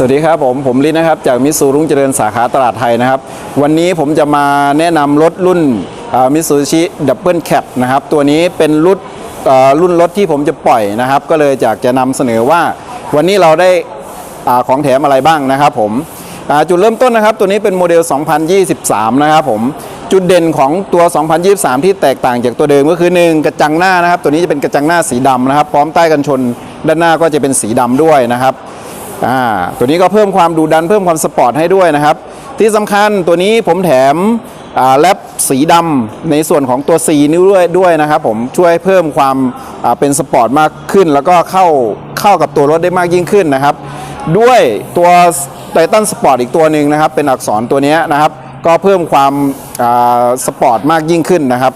สวัสดีครับผมผมลินนะครับจากมิสูรุ่งเจริญสาขาตลาดไทยนะครับ วันนี้ผมจะมาแนะนำรถรุ่นมิสูชิดับเบิลแคปนะครับตัวนี้เป็นรุ่นรุ่นรถที่ผมจะปล่อยนะครับ ก็เลยอยากจะนำเสนอว่า วันนี้เราได้อของแถมอะไรบ้างนะครับผมจุดเริ่มต้นนะครับ ตัวนี้เป็นโมเดล 2023 นะครับผมจุดเด่นของตัว 2023 ที่แตกต่างจากตัวเดิมก็คือหนึ่งกระจังหน้านะครับ ตัวนี้จะเป็นกระจังหน้าสีดำนะครับ พร้อมใต้กันชนด้านหน้าก็จะเป็นสีดำด้วยนะครับ อ่าตัวนี้ก็เพิ่มความดูดันเพิ่มความสปอร์ตให้ด้วยนะครับ ที่สำคัญตัวนี้ผมแถมอ่าแรปสีดำในส่วนของตัว C นิ้วด้วยด้วยนะครับ ผมช่วยเพิ่มความอ่าเป็นสปอร์ตมากขึ้น แล้วก็เข้าเข้ากับตัวรถได้มากยิ่งขึ้นนะครับ ด้วยตัวไททันสปอร์ตอีกตัวหนึ่งนะครับ เป็นอักษรตัวนี้นะครับ ก็เพิ่มความอ่าสปอร์ตมากยิ่งขึ้นนะครับ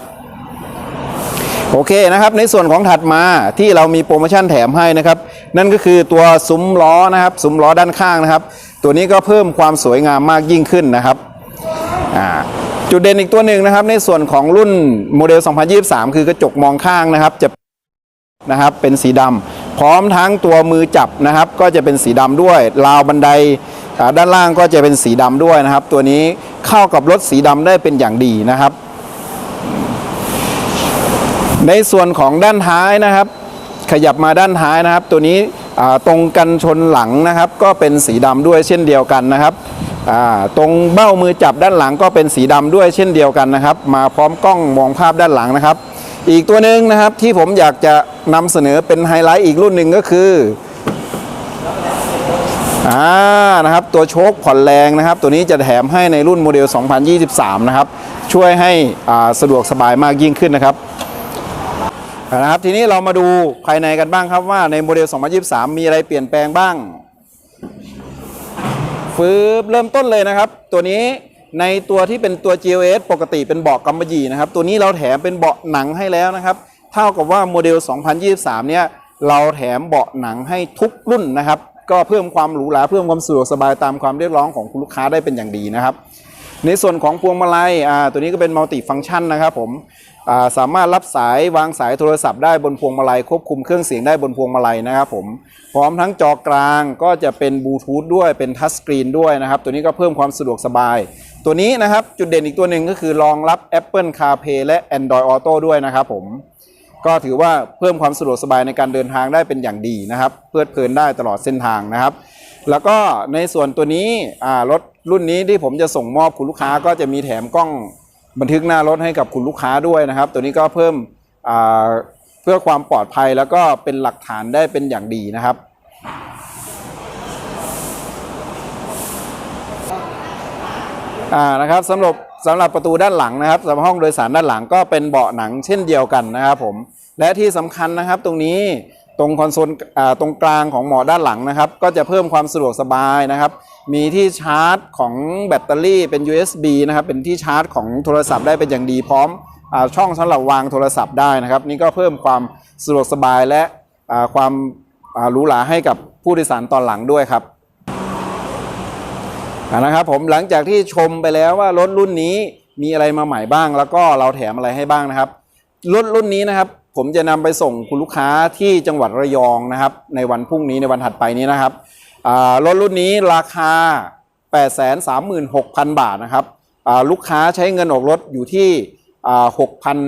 โอเคนะครับ ในส่วนของถัดมาที่เรามีโปรโมชั่นแถมให้นะครับ นั่นก็คือตัวซุ้มล้อนะครับซุ้มล้อด้านข้างนะครับ ตัวนี้ก็เพิ่มความสวยงามมากยิ่งขึ้นนะครับจุดเด่นอีกตัวหนึ่งนะครับ ในส่วนของรุ่นโมเดล 2023 คือกระจกมองข้างนะครับ จะนะครับเป็นสีดำพร้อมทั้งตัวมือจับนะครับ ก็จะเป็นสีดำด้วยราวบันไดด้านล่างก็จะเป็นสีดำด้วยนะครับ ตัวนี้เข้ากับรถสีดำได้เป็นอย่างดีนะครับ ในส่วนของด้านท้ายนะครับ ขยับมาด้านท้ายนะครับ ตัวนี้ตรงกันชนหลังนะครับ ก็เป็นสีดำด้วยเช่นเดียวกันนะครับตรงเบ้ามือจับด้านหลังก็เป็นสีดำด้วยเช่นเดียวกันนะครับ มาพร้อมกล้องมองภาพด้านหลังนะครับ อีกตัวหนึ่งนะครับที่ผมอยากจะนำเสนอเป็นไฮไลท์อีกรุ่นหนึ่งก็คืออ่านะครับตัวโชคผ่อนแรงนะครับ ตัวนี้จะแถมให้ในรุ่นโมเดล 2023 นะครับ ช่วยให้สะดวกสบายมากยิ่งขึ้นนะครับ นะครับทีนี้เรามาดูภายในกันบ้างครับว่าในโมเดล 2023 มีอะไรเปลี่ยนแปลงบ้างฟืบเริ่มต้นเลยนะครับ ตัวนี้ในตัวที่เป็นตัว GLS ปกติเป็นเบาะกำมะหยี่นะครับ ตัวนี้เราแถมเป็นเบาะหนังให้แล้วนะครับ เท่ากับว่าโมเดล 2023 เนี่ยเราแถมเบาะหนังให้ทุกรุ่นนะครับ ก็เพิ่มความหรูหราเพิ่มความสะดวกสบายตามความเรียกร้องของคุณลูกค้าได้เป็นอย่างดีนะครับ ในส่วนของพวงมาลัยตัวนี้ก็เป็นมัลติฟัง c t ชันนะครับผมาสามารถรับสายวางสายโทรศัพท์ได้บนพวงมาลัยควบคุมเครื่องเสียงได้บนพวงมาลัยนะครับผมพร้อมทั้งจอกลางก็จะเป็นบลูทูธด้วยเป็นทัชสกรีนด้วยนะครับ ตัวนี้ก็เพิ่มความสะดวกสบาย ตัวนี้นะครับจุดเด่นอีกตัวหนึ่งก็คือรองรับ Apple CarPlay และ Android Auto ด้วยนะครับผมก็ถือว่าเพิ่มความสะดวกสบายในการเดินทางได้เป็นอย่างดีนะครับเพลิดเพลินได้ตลอดเส้นทางนะครับ แล้วก็ในส่วนตัวนี้รถ รุ่นนี้ที่ผมจะส่งมอบคุณลูกค้าก็จะมีแถมกล้องบันทึกหน้ารถให้กับคุณลูกค้าด้วยนะครับ ตัวนี้ก็เพิ่มเพื่อความปลอดภัยแล้วก็เป็นหลักฐานได้เป็นอย่างดีนะครับ อ่านะครับสำหรับสำหรับประตูด้านหลังนะครับสำหรับห้องโดยสารด้านหลังก็เป็นเบาะหนังเช่นเดียวกันนะครับผมและที่สำคัญนะครับตรงนี้ ตรงคอนโซลตรงกลางของหมอด้านหลังนะครับ ก็จะเพิ่มความสะดวกสบายนะครับ มีที่ชาร์จของแบตเตอรี่เป็น USB นะครับ เป็นที่ชาร์จของโทรศัพท์ได้เป็นอย่างดีพร้อมอช่องสำหรับวางโทรศัพท์ได้นะครับ นี่ก็เพิ่มความสะดวกสบายและความหรูหราให้กับผู้โดยสารตอนหลังด้วยครับนะครับผมหลังจากที่ชมไปแล้วว่ารถรุ่นนี้มีอะไรมาใหม่บ้าง แล้วก็เราแถมอะไรให้บ้างนะครับรถรุ่นนี้นะครับ ผมจะนำไปส่งคุณลูกค้าที่จังหวัดระยองนะครับ ในวันพรุ่งนี้ในวันถัดไปนี้นะครับรถรุ่นนี้ราคา 836,000 บาทนะครับลูกค้าใช้เงินออกรถอยู่ที่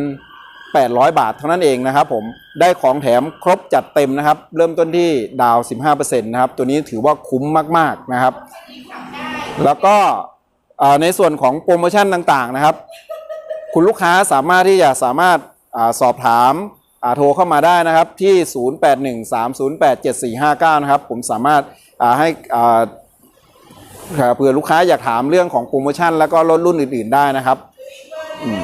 6,800 บาทเท่านั้นเองนะครับผมได้ของแถมครบจัดเต็มนะครับ เริ่มต้นที่ดาว 15%นะครับ ตัวนี้ถือว่าคุ้มมาก ๆนะครับ แล้วก็ในส่วนของโปรโมชั่นต่างๆนะครับ คุณลูกค้าสามารถที่จะสามารถ สอบถามโทรเข้ามาได้นะครับที่ 0813087459 นะครับ ผมสามารถให้เผื่อลูกค้าอยากถามเรื่องของโปรโมชั่น แล้วก็ลดรุ่นอื่น ๆ ได้นะครับอืม